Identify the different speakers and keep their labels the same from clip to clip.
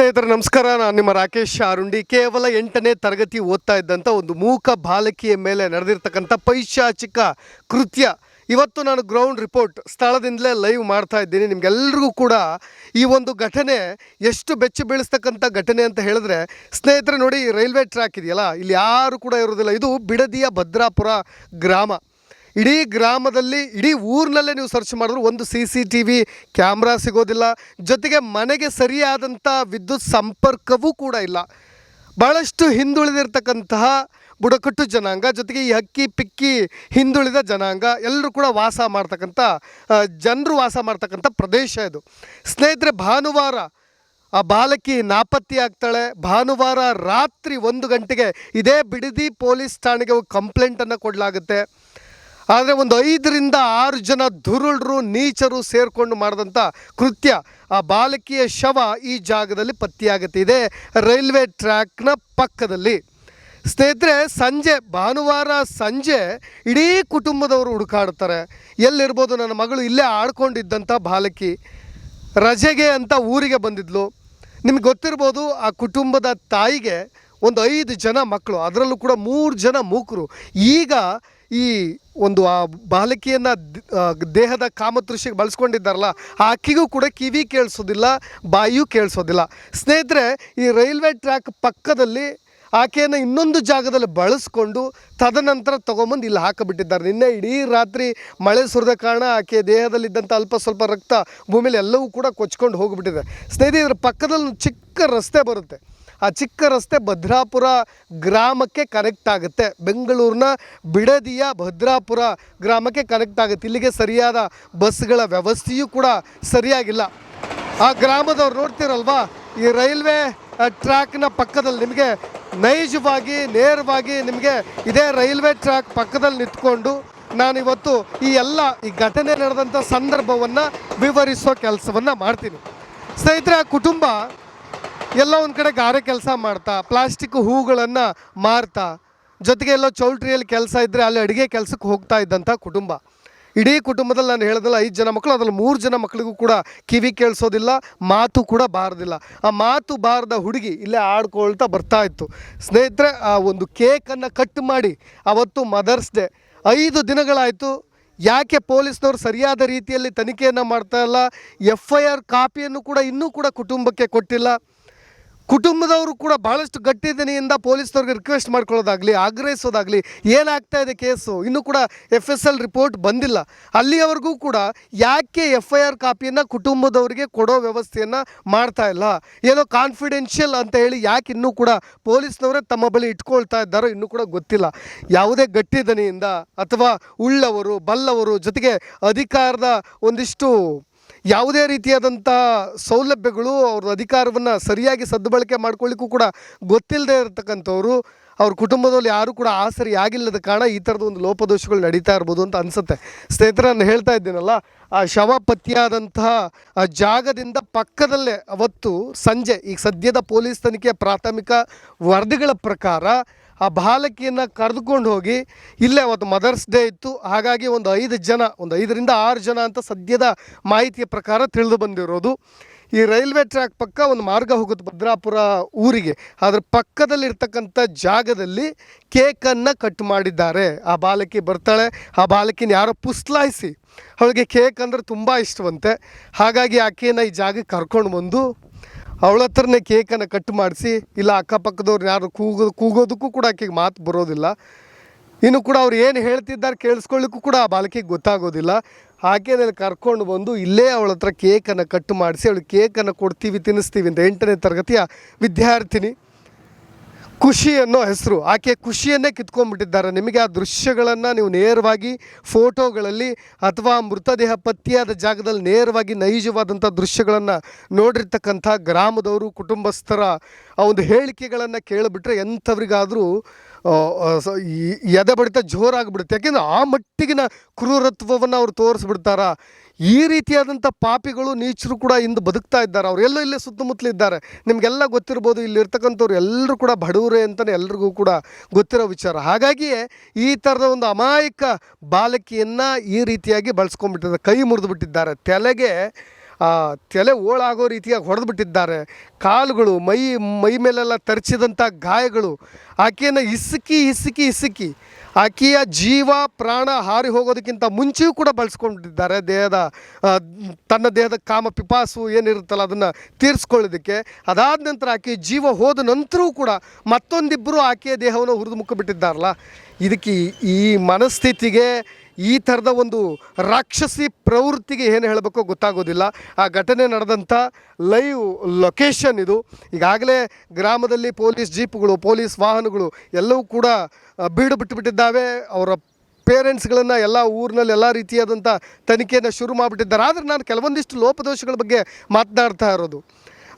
Speaker 1: ಸ್ನೇಹಿತರೆ, ನಮಸ್ಕಾರ. ನಾನು ನಿಮ್ಮ ರಾಕೇಶ್ ಅರುಂಡಿ. ಕೇವಲ ಎಂಟನೇ ತರಗತಿ ಓದ್ತಾ ಇದ್ದಂಥ ಒಂದು ಮೂಕ ಬಾಲಕಿಯ ಮೇಲೆ ನಡೆದಿರ್ತಕ್ಕಂಥ ಪೈಶಾಚಿಕ ಕೃತ್ಯ. ಇವತ್ತು ನಾನು ಗ್ರೌಂಡ್ ರಿಪೋರ್ಟ್ ಸ್ಥಳದಿಂದಲೇ ಲೈವ್ ಮಾಡ್ತಾ ಇದ್ದೀನಿ. ನಿಮಗೆಲ್ರಿಗೂ ಕೂಡ ಈ ಒಂದು ಘಟನೆ ಎಷ್ಟು ಬೆಚ್ಚಿ ಬೀಳಿಸ್ತಕ್ಕಂಥ ಘಟನೆ ಅಂತ ಹೇಳಿದ್ರೆ, ಸ್ನೇಹಿತರೆ ನೋಡಿ, ರೈಲ್ವೆ ಟ್ರ್ಯಾಕ್ ಇದೆಯಲ್ಲ? ಇಲ್ಲಿ ಯಾರು ಕೂಡ ಇರೋದಿಲ್ಲ ಇದು ಬಿಡದಿಯ ಭದ್ರಾಪುರ ಗ್ರಾಮ. ಇಡೀ ಗ್ರಾಮದಲ್ಲಿ, ಇಡೀ ಊರಿನಲ್ಲೇ ನೀವು ಸರ್ಚ್ ಮಾಡಿದ್ರು ಒಂದು C C T V camera ಸಿಗೋದಿಲ್ಲ. ಜೊತೆಗೆ ಮನೆಗೆ ಸರಿಯಾದಂಥ ವಿದ್ಯುತ್ ಸಂಪರ್ಕವೂ ಕೂಡ ಇಲ್ಲ. ಭಾಳಷ್ಟು ಹಿಂದುಳಿದಿರ್ತಕ್ಕಂತಹ ಬುಡಕಟ್ಟು ಜನಾಂಗ, ಜೊತೆಗೆ ಈ ಹಕ್ಕಿ ಪಿಕ್ಕಿ ಹಿಂದುಳಿದ ಜನಾಂಗ, ಎಲ್ಲರೂ ಕೂಡ ವಾಸ ಮಾಡ್ತಕ್ಕಂಥ ಜನರು ವಾಸ ಮಾಡ್ತಕ್ಕಂಥ ಪ್ರದೇಶ ಇದು. ಸ್ನೇಹಿತರೆ, ಭಾನುವಾರ ಆ ಬಾಲಕಿ ನಾಪತ್ತೆ ಆಗ್ತಾಳೆ. ಭಾನುವಾರ ರಾತ್ರಿ ಒಂದು ಗಂಟೆಗೆ ಇದೇ ಬಿಡದಿ ಪೊಲೀಸ್ ಠಾಣೆಗೆ ಕಂಪ್ಲೇಂಟನ್ನು ಕೊಡಲಾಗುತ್ತೆ. ಆದರೆ ಒಂದು ಐದರಿಂದ ಆರು ಜನ ದುರುಳರು ನೀಚರು ಸೇರಿಕೊಂಡು ಮಾಡಿದಂಥ ಕೃತ್ಯ, ಆ ಬಾಲಕಿಯ ಶವ ಈ ಜಾಗದಲ್ಲಿ ಪತ್ತೆಯಾಗುತ್ತಿದೆ ರೈಲ್ವೆ ಟ್ರ್ಯಾಕ್ನ ಪಕ್ಕದಲ್ಲಿ. ಸ್ನೇಹಿತರೆ, ಸಂಜೆ, ಭಾನುವಾರ ಸಂಜೆ ಇಡೀ ಕುಟುಂಬದವರು ಹುಡುಕಾಡ್ತಾರೆ. ಎಲ್ಲಿರ್ಬೋದು ನನ್ನ ಮಗಳು ಇಲ್ಲೇ ಆಡ್ಕೊಂಡಿದ್ದಂಥ ಬಾಲಕಿ. ರಜೆಗೆ ಅಂತ ಊರಿಗೆ ಬಂದಿದ್ಲು. ನಿಮ್ಗೆ ಗೊತ್ತಿರ್ಬೋದು, ಆ ಕುಟುಂಬದ ತಾಯಿಗೆ ಒಂದು ಐದು ಜನ ಮಕ್ಕಳು, ಅದರಲ್ಲೂ ಕೂಡ ಮೂರು ಜನ ಮೂಕರು. ಈಗ ಈ ಒಂದು ಆ ಬಾಲಕಿಯನ್ನು ದೇಹದ ಕಾಮತೃಷಿಗೆ ಬಳಸ್ಕೊಂಡಿದ್ದಾರಲ್ಲ ಆಕೆಗೂ ಕೂಡ ಕಿವಿ ಕೇಳಿಸೋದಿಲ್ಲ, ಬಾಯಿಯೂ ಕೇಳಿಸೋದಿಲ್ಲ. ಸ್ನೇಹಿತರೆ, ಈ ರೈಲ್ವೆ ಟ್ರ್ಯಾಕ್ ಪಕ್ಕದಲ್ಲಿ ಆಕೆಯನ್ನು ಇನ್ನೊಂದು ಜಾಗದಲ್ಲಿ ಬಳಸ್ಕೊಂಡು ತದನಂತರ ತೊಗೊಂಬಂದು ಇಲ್ಲಿ ಹಾಕಿಬಿಟ್ಟಿದ್ದಾರೆ. ನಿನ್ನೆ ಇಡೀ ರಾತ್ರಿ ಮಳೆ ಸುರಿದ ಕಾರಣ ಆಕೆ ದೇಹದಲ್ಲಿದ್ದಂಥ ಅಲ್ಪ ಸ್ವಲ್ಪ ರಕ್ತ ಭೂಮಿಯಲ್ಲಿ ಎಲ್ಲವೂ ಕೂಡ ಕೊಚ್ಕೊಂಡು ಹೋಗಿಬಿಟ್ಟಿದೆ. ಸ್ನೇಹಿತರೆ, ಇದರ ಪಕ್ಕದಲ್ಲಿ ಚಿಕ್ಕ ರಸ್ತೆ ಬರುತ್ತೆ. ಆ ಚಿಕ್ಕ ರಸ್ತೆ ಭದ್ರಾಪುರ ಗ್ರಾಮಕ್ಕೆ ಕನೆಕ್ಟ್ ಆಗುತ್ತೆ. ಬೆಂಗಳೂರಿನ ಬಿಡದಿಯ ಭದ್ರಾಪುರ ಗ್ರಾಮಕ್ಕೆ ಕನೆಕ್ಟ್ ಆಗುತ್ತೆ. ಇಲ್ಲಿಗೆ ಸರಿಯಾದ ಬಸ್ಗಳ ವ್ಯವಸ್ಥೆಯೂ ಕೂಡ ಸರಿಯಾಗಿಲ್ಲ. ಆ ಗ್ರಾಮದವ್ರು ನೋಡ್ತೀರಲ್ವಾ? ಈ ರೈಲ್ವೆ ಟ್ರ್ಯಾಕ್ನ ಪಕ್ಕದಲ್ಲಿ ನಿಮಗೆ ನೈಜವಾಗಿ, ನೇರವಾಗಿ ನಿಮಗೆ ಇದೇ ರೈಲ್ವೆ ಟ್ರ್ಯಾಕ್ ಪಕ್ಕದಲ್ಲಿ ನಿಂತ್ಕೊಂಡು ನಾನಿವತ್ತು ಈ ಎಲ್ಲ, ಈ ಘಟನೆ ನಡೆದಂಥ ಸಂದರ್ಭವನ್ನು ವಿವರಿಸೋ ಕೆಲಸವನ್ನು ಮಾಡ್ತೀನಿ. ಸ್ನೇಹಿತರೆ, ಆ ಕುಟುಂಬ ಎಲ್ಲ ಒಂದು ಕಡೆ ಗಾರೆ ಕೆಲಸ ಮಾಡ್ತಾ, ಪ್ಲಾಸ್ಟಿಕ್ ಹೂಗಳನ್ನು ಮಾರ್ತಾ, ಜೊತೆಗೆ ಎಲ್ಲ ಚೌಲ್ಟ್ರಿಯಲ್ಲಿ ಕೆಲಸ ಇದ್ದರೆ ಅಲ್ಲಿ ಅಡುಗೆ ಕೆಲಸಕ್ಕೆ ಹೋಗ್ತಾ ಇದ್ದಂಥ ಕುಟುಂಬ. ಇಡೀ ಕುಟುಂಬದಲ್ಲಿ ನಾನು ಹೇಳಿದಲ್ಲ, ಐದು ಜನ ಮಕ್ಕಳು ಅದರಲ್ಲಿ ಮೂರು ಜನ ಮಕ್ಕಳಿಗೂ ಕೂಡ ಕಿವಿ ಕೇಳಿಸೋದಿಲ್ಲ, ಮಾತು ಕೂಡ ಬಾರದಿಲ್ಲ. ಆ ಮಾತು ಬಾರದ ಹುಡುಗಿ ಇಲ್ಲೇ ಆಡ್ಕೊಳ್ತಾ ಬರ್ತಾ ಇತ್ತು. ಸ್ನೇಹಿತರೆ, ಆ ಒಂದು ಕೇಕನ್ನು ಕಟ್ ಮಾಡಿ ಅವತ್ತು ಮದರ್ಸ್ ಡೇ. ಐದು ದಿನಗಳಾಯಿತು, ಯಾಕೆ ಪೊಲೀಸ್ನವರು ಸರಿಯಾದ ರೀತಿಯಲ್ಲಿ ತನಿಖೆಯನ್ನು ಮಾಡ್ತಾ ಇಲ್ಲ ಎಫ್ ಐ ಆರ್ ಕಾಪಿಯನ್ನು ಕೂಡ ಇನ್ನೂ ಕೂಡ ಕುಟುಂಬಕ್ಕೆ ಕೊಟ್ಟಿಲ್ಲ ಕುಟುಂಬದವರು ಕೂಡ ಭಾಳಷ್ಟು ಗಟ್ಟಿದನಿಯಿಂದ ಪೊಲೀಸ್ನವ್ರಿಗೆ ರಿಕ್ವೆಸ್ಟ್ ಮಾಡ್ಕೊಳ್ಳೋದಾಗಲಿ, ಆಗ್ರಹಿಸೋದಾಗಲಿ ಏನಾಗ್ತಾ ಇದೆ ಕೇಸು? ಇನ್ನೂ ಕೂಡ ಎಫ್ ಎಸ್ ಎಲ್ ರಿಪೋರ್ಟ್ ಬಂದಿಲ್ಲ. ಅಲ್ಲಿಯವರೆಗೂ ಕೂಡ ಯಾಕೆ ಎಫ್ ಐ ಆರ್ ಕಾಪಿಯನ್ನು ಕುಟುಂಬದವರಿಗೆ ಕೊಡೋ ವ್ಯವಸ್ಥೆಯನ್ನು ಮಾಡ್ತಾ ಇಲ್ಲ? ಏನೋ ಕಾನ್ಫಿಡೆನ್ಷಿಯಲ್ ಅಂತ ಹೇಳಿ ಯಾಕೆ ಇನ್ನೂ ಕೂಡ ಪೊಲೀಸ್ನವರೇ ತಮ್ಮ ಬಳಿ ಇಟ್ಕೊಳ್ತಾ ಇದ್ದಾರೋ ಇನ್ನೂ ಕೂಡ ಗೊತ್ತಿಲ್ಲ. ಯಾವುದೇ ಗಟ್ಟಿದನಿಯಿಂದ ಅಥವಾ ಉಳ್ಳವರು, ಬಲ್ಲವರು ಜೊತೆಗೆ ಅಧಿಕಾರದ ಒಂದಿಷ್ಟು ಯಾವುದೇ ರೀತಿಯಾದಂಥ ಸೌಲಭ್ಯಗಳು ಅವ್ರ ಅಧಿಕಾರವನ್ನು ಸರಿಯಾಗಿ ಸದ್ಬಳಕೆ ಮಾಡ್ಕೊಳ್ಳಿಕ್ಕೂ ಕೂಡ ಗೊತ್ತಿಲ್ಲದೆ ಇರತಕ್ಕಂಥವ್ರು. ಅವ್ರ ಕುಟುಂಬದಲ್ಲಿ ಯಾರೂ ಕೂಡ ಆಸರಿ ಆಗಿಲ್ಲದ ಕಾರಣ ಈ ಥರದ ಒಂದು ಲೋಪದೋಷಗಳು ನಡೀತಾ ಇರ್ಬೋದು ಅಂತ ಅನಿಸುತ್ತೆ. ಸ್ನೇಹಿತರೆ ನಾನು ಹೇಳ್ತಾ ಇದ್ದೀನಲ್ಲ, ಆ ಶವ ಪತ್ತೆಯಾದಂತಹ ಜಾಗದಿಂದ ಪಕ್ಕದಲ್ಲೇ ಅವತ್ತು ಸಂಜೆ, ಈಗ ಸದ್ಯದ ಪೊಲೀಸ್ ತನಿಖೆಯ ಪ್ರಾಥಮಿಕ ವರದಿಗಳ ಪ್ರಕಾರ ಆ ಬಾಲಕಿಯನ್ನು ಕರೆದುಕೊಂಡು ಹೋಗಿ ಇಲ್ಲೇ ಅವತ್ತು ಮದರ್ಸ್ ಡೇ ಇತ್ತು. ಹಾಗಾಗಿ ಒಂದು ಐದು ಜನ, ಒಂದು ಐದರಿಂದ ಆರು ಜನ ಅಂತ ಸದ್ಯದ ಮಾಹಿತಿಯ ಪ್ರಕಾರ ತಿಳಿದು ಬಂದಿರೋದು. ಈ ರೈಲ್ವೆ ಟ್ರ್ಯಾಕ್ ಪಕ್ಕ ಒಂದು ಮಾರ್ಗ ಹೋಗುತ್ತೆ ಭದ್ರಾಪುರ ಊರಿಗೆ. ಅದ್ರ ಪಕ್ಕದಲ್ಲಿರ್ತಕ್ಕಂಥ ಜಾಗದಲ್ಲಿ ಕೇಕನ್ನು ಕಟ್ ಮಾಡಿದ್ದಾರೆ. ಆ ಬಾಲಕಿ ಬರ್ತಾಳೆ. ಆ ಬಾಲಕಿನ ಯಾರೋ ಪುಸ್ಲಾಯಿಸಿ. ಅವಳಿಗೆ ಕೇಕ್ ಅಂದರೆ ತುಂಬ ಇಷ್ಟವಂತೆ. ಹಾಗಾಗಿ ಆಕೆಯನ್ನು ಈ ಜಾಗಕ್ಕೆ ಕರ್ಕೊಂಡು ಬಂದು ಅವಳ ಹತ್ರನೇ ಕೇಕನ್ನು ಕಟ್ ಮಾಡಿಸಿ, ಇಲ್ಲ ಅಕ್ಕಪಕ್ಕದವ್ರು ಯಾರು ಕೂಗೋ, ಕೂಗೋದಕ್ಕೂ ಕೂಡ ಆಕೆಗೆ ಮಾತು ಬರೋದಿಲ್ಲ. ಇನ್ನು ಕೂಡ ಅವ್ರು ಏನು ಹೇಳ್ತಿದ್ದಾರೆ ಕೇಳಿಸ್ಕೊಳ್ಳಿಕ್ಕೂ ಕೂಡ ಆ ಬಾಲಕಿಗೆ ಗೊತ್ತಾಗೋದಿಲ್ಲ. ಆಕೆನಲ್ಲಿ ಕರ್ಕೊಂಡು ಬಂದು ಇಲ್ಲೇ ಅವಳ ಹತ್ರ ಕೇಕನ್ನು ಕಟ್ ಮಾಡಿಸಿ ಅವಳು ಕೇಕನ್ನು ಕೊಡ್ತೀವಿ, ತಿನ್ನಿಸ್ತೀವಿ ಅಂತ ಎಂಟನೇ ತರಗತಿಯ ವಿದ್ಯಾರ್ಥಿನಿ. ಖುಷಿ ಅನ್ನೋ ಹೆಸರು. ಆಕೆ ಖುಷಿಯನ್ನೇ ಕಿತ್ಕೊಂಡ್ಬಿಟ್ಟಿದ್ದಾರೆ. ನಿಮಗೆ ಆ ದೃಶ್ಯಗಳನ್ನು ನೀವು ನೇರವಾಗಿ ಫೋಟೋಗಳಲ್ಲಿ ಅಥವಾ ಮೃತದೇಹ ಪತ್ತೆಯಾದ ಜಾಗದಲ್ಲಿ ನೇರವಾಗಿ ನೈಜವಾದಂಥ ದೃಶ್ಯಗಳನ್ನು ನೋಡಿರ್ತಕ್ಕಂಥ ಗ್ರಾಮದವರು, ಕುಟುಂಬಸ್ಥರ ಆ ಒಂದು ಹೇಳಿಕೆಗಳನ್ನು ಕೇಳಿಬಿಟ್ರೆ ಎಂಥವ್ರಿಗಾದರೂ ಎದೆ ಬಡಿತ ಜೋರಾಗ್ಬಿಡುತ್ತೆ. ಯಾಕೆಂದ್ರೆ ಆ ಮಟ್ಟಿಗಿನ ಕ್ರೂರತ್ವವನ್ನು ಅವ್ರು ತೋರಿಸ್ಬಿಡ್ತಾರ? ಈ ರೀತಿಯಾದಂಥ ಪಾಪಿಗಳು ನೀಚರು ಕೂಡ ಇಂದು ಬದುಕ್ತಾ ಇದ್ದಾರೆ. ಅವ್ರು ಎಲ್ಲೋ ಇಲ್ಲೇ ಸುತ್ತಮುತ್ತಲು ಇದ್ದಾರೆ. ನಿಮಗೆಲ್ಲ ಗೊತ್ತಿರ್ಬೋದು ಇಲ್ಲಿರ್ತಕ್ಕಂಥವ್ರು ಎಲ್ಲರೂ ಕೂಡ ಬಡವರೇ ಅಂತಲೇ ಎಲ್ರಿಗೂ ಕೂಡ ಗೊತ್ತಿರೋ ವಿಚಾರ. ಹಾಗಾಗಿಯೇ ಈ ಥರದ ಒಂದು ಅಮಾಯಕ ಬಾಲಕಿಯನ್ನು ಈ ರೀತಿಯಾಗಿ ಬಳಸ್ಕೊಂಡ್ಬಿಟ್ಟಿದ್ದಾರೆ. ಕೈ ಮುರಿದು ಬಿಟ್ಟಿದ್ದಾರೆ ತಲೆಗೆ ತಲೆ ಓಳಾಗೋ ರೀತಿಯಾಗಿ ಹೊಡೆದ್ಬಿಟ್ಟಿದ್ದಾರೆ. ಕಾಲುಗಳು, ಮೈ ಮೈ ಮೇಲೆಲ್ಲ ತರಿಸಿದಂಥ ಗಾಯಗಳು ಆಕೆಯನ್ನು ಇಸುಕಿ ಇಸುಕಿ ಇಸುಕಿ ಆಕೆಯ ಜೀವ, ಪ್ರಾಣ ಹಾರಿ ಹೋಗೋದಕ್ಕಿಂತ ಮುಂಚೆಯೂ ಕೂಡ ಬಳಸ್ಕೊಂಡಿದ್ದಾರೆ. ದೇಹದ ತನ್ನ ದೇಹದ ಕಾಮ ಪಿಪಾಸು ಏನಿರುತ್ತಲ್ಲ ಅದನ್ನು ತೀರಿಸ್ಕೊಳ್ಳೋದಕ್ಕೆ ಅದಾದ ನಂತರ ಆಕೆಯ ಜೀವ ಹೋದ ನಂತರವೂ ಕೂಡ ಮತ್ತೊಂದಿಬ್ಬರು ಆಕೆಯ ದೇಹವನ್ನು ಹುರಿದು ಮುಕ್ಕಿಬಿಟ್ಟಿದ್ದಾರಲ್ಲ ಇದಕ್ಕೆ ಈ- ಮನಸ್ಥಿತಿಗೆ, ಈ ಥರದ ಒಂದು ರಾಕ್ಷಸಿ ಪ್ರವೃತ್ತಿಗೆ ಏನು ಹೇಳಬೇಕೋ ಗೊತ್ತಾಗೋದಿಲ್ಲ. ಆ ಘಟನೆ ನಡೆದಂಥ ಲೈವ್ ಲೊಕೇಶನ್ ಇದು. ಈಗಾಗಲೇ ಗ್ರಾಮದಲ್ಲಿ ಪೊಲೀಸ್ ಜೀಪ್ಗಳು, ಪೊಲೀಸ್ ವಾಹನಗಳು ಎಲ್ಲವೂ ಕೂಡ ಬೀಡು ಬಿಟ್ಟುಬಿಟ್ಟಿದ್ದಾವೆ. ಅವರ ಪೇರೆಂಟ್ಸ್ಗಳನ್ನು ಎಲ್ಲ ಊರಿನಲ್ಲಿ ಎಲ್ಲ ರೀತಿಯಾದಂಥ ತನಿಖೆಯನ್ನು ಶುರು ಮಾಡಿಬಿಟ್ಟಿದ್ದಾರೆ. ಆದರೆ ನಾನು ಕೆಲವೊಂದಿಷ್ಟು ಲೋಪದೋಷಗಳ ಬಗ್ಗೆ ಮಾತನಾಡ್ತಾ ಇರೋದು.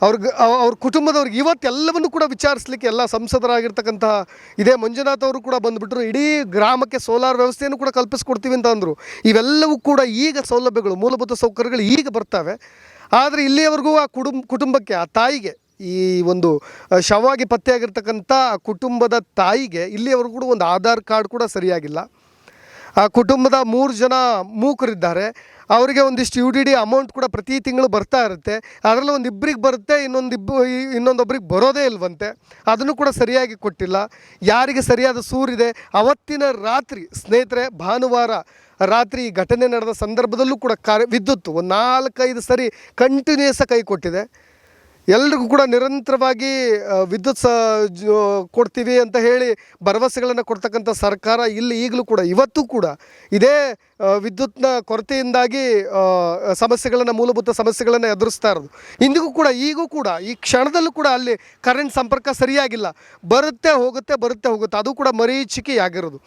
Speaker 1: ಅವ್ರಿಗೆ, ಅವ- ಅವ್ರ ಕುಟುಂಬದವ್ರಿಗೆ ಇವತ್ತೆಲ್ಲವನ್ನು ಕೂಡ ವಿಚಾರಿಸ್ಲಿಕ್ಕೆ ಎಲ್ಲ ಸಂಸದರಾಗಿರ್ತಕ್ಕಂತಹ ಇದೇ ಮಂಜುನಾಥ್ ಅವರು ಕೂಡ ಬಂದುಬಿಟ್ರು. ಇಡೀ ಗ್ರಾಮಕ್ಕೆ ಸೋಲಾರ್ ವ್ಯವಸ್ಥೆಯನ್ನು ಕೂಡ ಕಲ್ಪಿಸ್ಕೊಡ್ತೀವಿ ಅಂತ ಅಂದರು. ಇವೆಲ್ಲವೂ ಕೂಡ ಈಗ ಸೌಲಭ್ಯಗಳು, ಮೂಲಭೂತ ಸೌಕರ್ಯಗಳು ಈಗ ಬರ್ತವೆ. ಆದರೆ ಇಲ್ಲಿಯವರೆಗೂ ಆ ಕುಟುಂಬ ಕುಟುಂಬಕ್ಕೆ, ಆ ತಾಯಿಗೆ ಈ ಒಂದು ಶವವಾಗಿ ಪತ್ತೆಯಾಗಿರ್ತಕ್ಕಂಥ ಕುಟುಂಬದ ತಾಯಿಗೆ ಇಲ್ಲಿಯವರು ಕೂಡ ಒಂದು ಆಧಾರ್ ಕಾರ್ಡ್ ಕೂಡ ಸರಿಯಾಗಿಲ್ಲ. ಆ ಕುಟುಂಬದ ಮೂರು ಜನ ಮೂಕರಿದ್ದಾರೆ. ಅವರಿಗೆ ಒಂದಿಷ್ಟು ಯು ಡಿ ಡಿ ಅಮೌಂಟ್ ಕೂಡ ಪ್ರತಿ ತಿಂಗಳು ಬರ್ತಾ ಇರುತ್ತೆ. ಅದರಲ್ಲಿ ಒಂದು ಇಬ್ಬರಿಗೆ ಬರುತ್ತೆ, ಇನ್ನೊಂದು ಇನ್ನೊಂದೊಬ್ರಿಗೆ ಬರೋದೇ ಇಲ್ವಂತೆ. ಅದನ್ನು ಕೂಡ ಸರಿಯಾಗಿ ಕೊಟ್ಟಿಲ್ಲ. ಯಾರಿಗೆ ಸರಿಯಾದ ಸೂರಿದೆ? ಅವತ್ತಿನ ರಾತ್ರಿ, ಸ್ನೇಹಿತರೆ, ಭಾನುವಾರ ರಾತ್ರಿ ಘಟನೆ ನಡೆದ ಸಂದರ್ಭದಲ್ಲೂ ಕೂಡ ಕಾರ್ಯ ವಿದ್ಯುತ್ ಒಂದು ನಾಲ್ಕೈದು ಸರಿ ಕಂಟಿನ್ಯೂಸ್ ಕೈ ಕೊಟ್ಟಿದೆ. ಎಲ್ರಿಗೂ ಕೂಡ ನಿರಂತರವಾಗಿ ವಿದ್ಯುತ್ ಸ ಕೊಡ್ತೀವಿ ಅಂತ ಹೇಳಿ ಭರವಸೆಗಳನ್ನು ಕೊಡ್ತಕ್ಕಂಥ ಸರ್ಕಾರ ಇಲ್ಲಿ ಈಗಲೂ ಕೂಡ, ಇವತ್ತು ಕೂಡ ಇದೇ ವಿದ್ಯುತ್ನ ಕೊರತೆಯಿಂದಾಗಿ ಸಮಸ್ಯೆಗಳನ್ನು, ಮೂಲಭೂತ ಸಮಸ್ಯೆಗಳನ್ನು ಎದುರಿಸ್ತಾ ಇರೋದು. ಇಂದಿಗೂ ಕೂಡ, ಈಗೂ ಕೂಡ, ಈ ಕ್ಷಣದಲ್ಲೂ ಕೂಡ ಅಲ್ಲಿ ಕರೆಂಟ್ ಸಂಪರ್ಕ ಸರಿಯಾಗಿಲ್ಲ. ಬರುತ್ತೆ, ಹೋಗುತ್ತೆ ಬರುತ್ತೆ, ಹೋಗುತ್ತೆ. ಅದು ಕೂಡ ಮರೀಚಿಕೆಯಾಗಿರೋದು.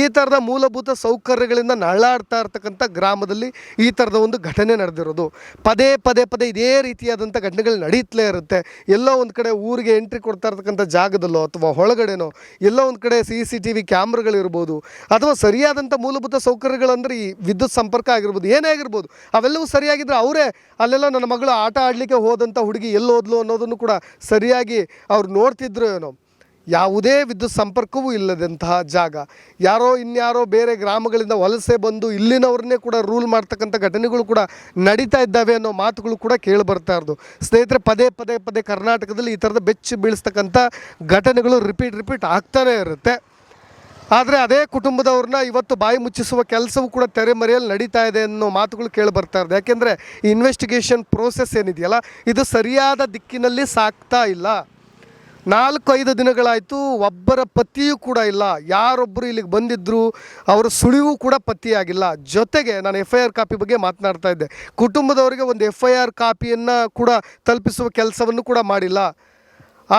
Speaker 1: ಈ ಥರದ ಮೂಲಭೂತ ಸೌಕರ್ಯಗಳಿಂದ ನಳ್ಳಾಡ್ತಾ ಇರ್ತಕ್ಕಂಥ ಗ್ರಾಮದಲ್ಲಿ ಈ ಥರದ ಒಂದು ಘಟನೆ ನಡೆದಿರೋದು. ಪದೇ ಪದೇ ಪದೇ ಇದೇ ರೀತಿಯಾದಂಥ ಘಟನೆಗಳು ನಡೀತಲೇ ಇರುತ್ತೆ. ಎಲ್ಲೋ ಒಂದು ಕಡೆ ಊರಿಗೆ ಎಂಟ್ರಿ ಕೊಡ್ತಾ ಇರ್ತಕ್ಕಂಥ ಜಾಗದಲ್ಲೋ ಅಥವಾ ಒಳಗಡೆನೋ ಎಲ್ಲೋ ಒಂದು ಕಡೆ ಸಿ ಸಿ ಟಿ ವಿ ಕ್ಯಾಮ್ರಾಗಳಿರ್ಬೋದು ಅಥವಾ ಸರಿಯಾದಂಥ ಮೂಲಭೂತ ಸೌಕರ್ಯಗಳಂದ್ರೆ ಈ ವಿದ್ಯುತ್ ಸಂಪರ್ಕ ಆಗಿರ್ಬೋದು, ಏನೇ ಆಗಿರ್ಬೋದು, ಅವೆಲ್ಲವೂ ಸರಿಯಾಗಿದ್ದರೆ ಅವರೇ ಅಲ್ಲೆಲ್ಲ ನನ್ನ ಮಗಳು ಆಟ ಆಡಲಿಕ್ಕೆ ಹೋದಂಥ ಹುಡುಗಿ ಎಲ್ಲೋದ್ಲು ಅನ್ನೋದನ್ನು ಕೂಡ ಸರಿಯಾಗಿ ಅವ್ರು ನೋಡ್ತಿದ್ರು ಏನೋ. ಯಾವುದೇ ವಿದ್ಯುತ್ ಸಂಪರ್ಕವೂ ಇಲ್ಲದಂತಹ ಜಾಗ. ಯಾರೋ ಇನ್ಯಾರೋ ಬೇರೆ ಗ್ರಾಮಗಳಿಂದ ವಲಸೆ ಬಂದು ಇಲ್ಲಿನವ್ರನ್ನೇ ಕೂಡ ರೂಲ್ ಮಾಡ್ತಕ್ಕಂಥ ಘಟನೆಗಳು ಕೂಡ ನಡೀತಾ ಇದ್ದಾವೆ ಅನ್ನೋ ಮಾತುಗಳು ಕೂಡ ಕೇಳಿ ಬರ್ತಾ ಇರೋದು. ಸ್ನೇಹಿತರೆ, ಪದೇ ಪದೇ ಪದೇ ಕರ್ನಾಟಕದಲ್ಲಿ ಈ ಥರದ ಬೆಚ್ಚಿ ಬೀಳಿಸ್ತಕ್ಕಂಥ ಘಟನೆಗಳು ರಿಪೀಟ್ ರಿಪೀಟ್ ಆಗ್ತಾನೇ ಇರುತ್ತೆ. ಆದರೆ ಅದೇ ಕುಟುಂಬದವ್ರನ್ನ ಇವತ್ತು ಬಾಯಿ ಮುಚ್ಚಿಸುವ ಕೆಲಸವೂ ಕೂಡ ತೆರೆಮರೆಯಲ್ಲಿ ನಡೀತಾ ಇದೆ ಅನ್ನೋ ಮಾತುಗಳು ಕೇಳಿ ಬರ್ತಾ ಇದೆ ಯಾಕೆಂದರೆ ಇನ್ವೆಸ್ಟಿಗೇಷನ್ ಪ್ರೋಸೆಸ್ ಏನಿದೆಯಲ್ಲ, ಇದು ಸರಿಯಾದ ದಿಕ್ಕಿನಲ್ಲಿ ಸಾಕ್ತಾ ಇಲ್ಲ. ನಾಲ್ಕು ಐದು ದಿನಗಳಾಯಿತು ಒಬ್ಬರ ಪತಿಯೂ ಕೂಡ ಇಲ್ಲ. ಯಾರೊಬ್ಬರು ಇಲ್ಲಿಗೆ ಬಂದಿದ್ದರು ಅವರ ಸುಳಿವು ಕೂಡ ಪತ್ತೆಯಾಗಿಲ್ಲ ಜೊತೆಗೆ ನಾನು ಎಫ್ ಐ ಆರ್ ಕಾಪಿ ಬಗ್ಗೆ ಮಾತನಾಡ್ತಾ ಇದ್ದೆ. ಕುಟುಂಬದವರಿಗೆ ಒಂದು ಎಫ್ ಐ ಆರ್ ಕಾಪಿಯನ್ನು ಕೂಡ ತಲುಪಿಸುವ ಕೆಲಸವನ್ನು ಕೂಡ ಮಾಡಿಲ್ಲ.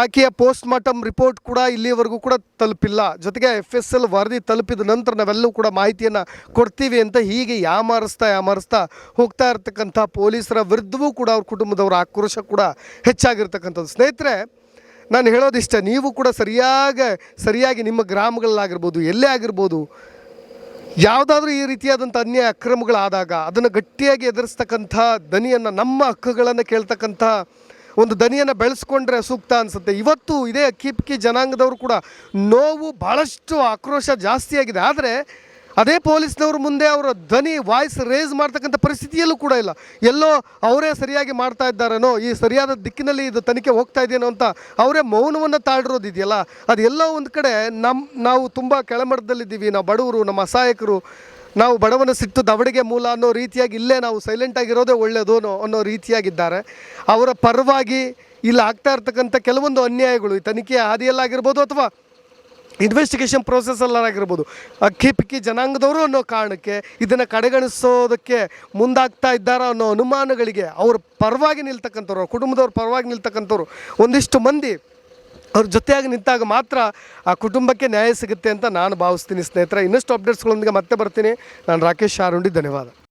Speaker 1: ಆಕೆಯ ಪೋಸ್ಟ್ ಮಾರ್ಟಮ್ ರಿಪೋರ್ಟ್ ಕೂಡ ಇಲ್ಲಿವರೆಗೂ ಕೂಡ ತಲುಪಿಲ್ಲ. ಜೊತೆಗೆ ಎಫ್ ಎಸ್ ಎಲ್ ವರದಿ ತಲುಪಿದ ನಂತರ ನಾವೆಲ್ಲವೂ ಕೂಡ ಮಾಹಿತಿಯನ್ನು ಕೊಡ್ತೀವಿ ಅಂತ ಹೀಗೆ ಯಾಮಾರಿಸ್ತಾ ಯಾಮಾರಿಸ್ತಾ ಹೋಗ್ತಾ ಇರ್ತಕ್ಕಂಥ ಪೊಲೀಸರ ವಿರುದ್ಧವೂ ಕೂಡ ಅವ್ರ ಕುಟುಂಬದವರ ಆಕ್ರೋಶ ಕೂಡ ಹೆಚ್ಚಾಗಿರ್ತಕ್ಕಂಥದ್ದು. ಸ್ನೇಹಿತರೆ ನಾನು ಹೇಳೋದಿಷ್ಟ, ನೀವು ಕೂಡ ಸರಿಯಾಗಿ ಸರಿಯಾಗಿ ನಿಮ್ಮ ಗ್ರಾಮಗಳಲ್ಲಾಗಿರ್ಬೋದು, ಎಲ್ಲೇ ಆಗಿರ್ಬೋದು, ಯಾವುದಾದ್ರೂ ಈ ರೀತಿಯಾದಂಥ ಅನ್ಯಾಯ ಅಕ್ರಮಗಳಾದಾಗ ಅದನ್ನು ಗಟ್ಟಿಯಾಗಿ ಎದುರಿಸ್ತಕ್ಕಂಥ ದನಿಯನ್ನು, ನಮ್ಮ ಹಕ್ಕುಗಳನ್ನು ಕೇಳ್ತಕ್ಕಂಥ ಒಂದು ದನಿಯನ್ನು ಬೆಳೆಸ್ಕೊಂಡ್ರೆ ಸೂಕ್ತ ಅನಿಸುತ್ತೆ. ಇವತ್ತು ಇದೇ ಕಿಪ್ಕಿ ಜನಾಂಗದವರು ಕೂಡ ನೋವು ಭಾಳಷ್ಟು ಆಕ್ರೋಶ ಜಾಸ್ತಿಯಾಗಿದೆ. ಆದರೆ ಅದೇ ಪೊಲೀಸ್ನವ್ರ ಮುಂದೆ ಅವರ ಧ್ವನಿ ವಾಯ್ಸ್ ರೇಸ್ ಮಾಡ್ತಕ್ಕಂಥ ಪರಿಸ್ಥಿತಿಯಲ್ಲೂ ಕೂಡ ಇಲ್ಲ. ಎಲ್ಲೋ ಅವರೇ ಸರಿಯಾಗಿ ಮಾಡ್ತಾ ಇದ್ದಾರೇನೋ, ಈ ಸರಿಯಾದ ದಿಕ್ಕಿನಲ್ಲಿ ಇದು ತನಿಖೆ ಹೋಗ್ತಾ ಇದೆಯೇನೋ ಅಂತ ಅವರೇ ಮೌನವನ್ನು ತಾಳಿರೋದಿದೆಯಲ್ಲ ಇದೆಯಲ್ಲ ಅದು ಎಲ್ಲೋ ಒಂದು ಕಡೆ ನಮ್ಮ ನಾವು ತುಂಬ ಕೆಳಮಟ್ಟದಲ್ಲಿದ್ದೀವಿ, ನಾವು ಬಡವರು, ನಮ್ಮ ಅಸಹಾಯಕರು, ನಾವು ಬಡವನ ಸಿಟ್ಟು ದವಡಿಗೆ ಮೂಲ ಅನ್ನೋ ರೀತಿಯಾಗಿ ಇಲ್ಲೇ ನಾವು ಸೈಲೆಂಟ್ ಆಗಿರೋದೇ ಒಳ್ಳೆಯದು ಅನ್ನೋ ಅನ್ನೋ ರೀತಿಯಾಗಿದ್ದಾರೆ. ಅವರ ಪರವಾಗಿ ಇಲ್ಲಿ ಆಗ್ತಾ ಇರ್ತಕ್ಕಂಥ ಕೆಲವೊಂದು ಅನ್ಯಾಯಗಳು, ಈ ತನಿಖೆಯ ಹಾದಿಯಲ್ಲಾಗಿರ್ಬೋದು ಅಥವಾ ಇನ್ವೆಸ್ಟಿಗೇಷನ್ ಪ್ರೋಸೆಸ್ಸಲ್ಲಾಗಿರ್ಬೋದು ಅಕ್ಕಿ ಪಿಕ್ಕಿ ಜನಾಂಗದವರು ಅನ್ನೋ ಕಾರಣಕ್ಕೆ ಇದನ್ನು ಕಡೆಗಣಿಸೋದಕ್ಕೆ ಮುಂದಾಗ್ತಾ ಇದ್ದಾರ ಅನ್ನೋ ಅನುಮಾನಗಳಿಗೆ ಅವ್ರ ಪರವಾಗಿ ನಿಲ್ತಕ್ಕಂಥವ್ರು, ಕುಟುಂಬದವ್ರ ಪರವಾಗಿ ನಿಲ್ತಕ್ಕಂಥವ್ರು ಒಂದಿಷ್ಟು ಮಂದಿ ಅವ್ರ ಜೊತೆಯಾಗಿ ನಿಂತಾಗ ಮಾತ್ರ ಆ ಕುಟುಂಬಕ್ಕೆ ನ್ಯಾಯ ಸಿಗುತ್ತೆ ಅಂತ ನಾನು ಭಾವಿಸ್ತೀನಿ ಸ್ನೇಹಿತರೆ. ಇನ್ನಷ್ಟು ಅಪ್ಡೇಟ್ಸ್ಗಳೊಂದಿಗೆ ಮತ್ತೆ ಬರ್ತೀನಿ. ನಾನು ರಾಕೇಶ್ ಶಾರುಂಡಿ ಧನ್ಯವಾದ.